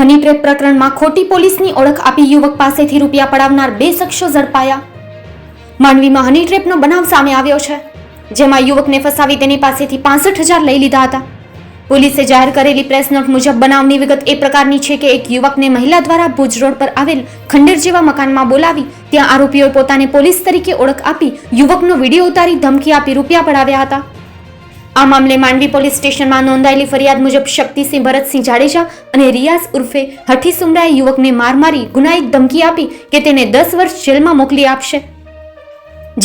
હની trap પ્રકરણમાં ખોટી પોલીસની ઓળખ આપી યુવક પાસેથી રૂપિયા પડાવનાર બે શખ્સો ઝડપાયા. માંડવીમાં હની ટ્રેપનો બનાવ સામે આવ્યો છે, જેમાં યુવકને ફસાવી તેની પાસેથી પાસઠ હજાર લઈ લીધા હતા. પોલીસે જાહેર કરેલી પ્રેસ નોટ મુજબ બનાવની વિગત એ પ્રકારની છે કે એક યુવકને મહિલા દ્વારા ભુજ રોડ પર આવેલ ખંડેર જેવા મકાનમાં બોલાવી ત્યાં આરોપીઓએ પોતાને પોલીસ તરીકે ઓળખ આપી યુવકનો વીડિયો ઉતારી ધમકી આપી રૂપિયા પડાવ્યા હતા. આ મામલે માંડવી પોલીસ સ્ટેશનમાં નોંધાયેલી ફરિયાદ મુજબ શક્તિસિંહ ભરતસિંહ જાડેજા અને રિયાઝ ઉર્ફે હઠી સુમરાએ યુવકને માર મારી ગુનાહિત ધમકી આપી કે તેને દસ વર્ષ જેલમાં મોકલી આપશે.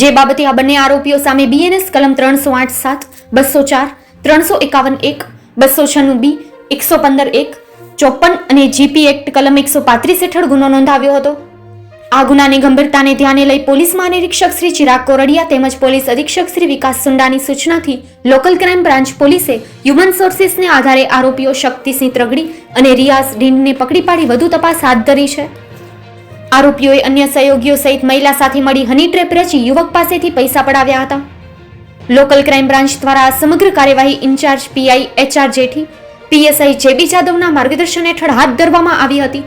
જે બાબતે આ બંને આરોપીઓ સામે બીએનએસ કલમ ત્રણસો આઠ સાત, બસો ચાર, ત્રણસો એકાવન એક, બસો છન્નું બી, એકસો પંદર એક, ચોપન અને જીપી એક્ટ કલમ એકસો પાંત્રીસ હેઠળ ગુનો નોંધાવ્યો હતો. આ ગુનાની ગંભીરતાને ધ્યાને લઈ પોલીસ મહાનિરીક્ષક શ્રી ચિરાગ કોરડિયા તેમજ પોલીસ અધિક્ષક શ્રી વિકાસ સુંડાની સૂચનાથી લોકલ ક્રાઇમ બ્રાન્ચ પોલીસે હ્યુમન સોર્સિસને આધારે આરોપીઓ શક્તિસિંહ ત્રગડી અને રિયાઝ ડીનને પકડી પાડી વધુ તપાસ હાથ ધરી છે. આરોપીઓએ અન્ય સહયોગીઓ સહિત મહિલા સાથે મળી હની ટ્રેપ રચી યુવક પાસેથી પૈસા પડાવ્યા હતા. લોકલ ક્રાઇમ બ્રાન્ચ દ્વારા સમગ્ર કાર્યવાહી in charge PI HR Jethi, PSI JB જાદવના માર્ગદર્શન હેઠળ હાથ ધરવામાં આવી હતી.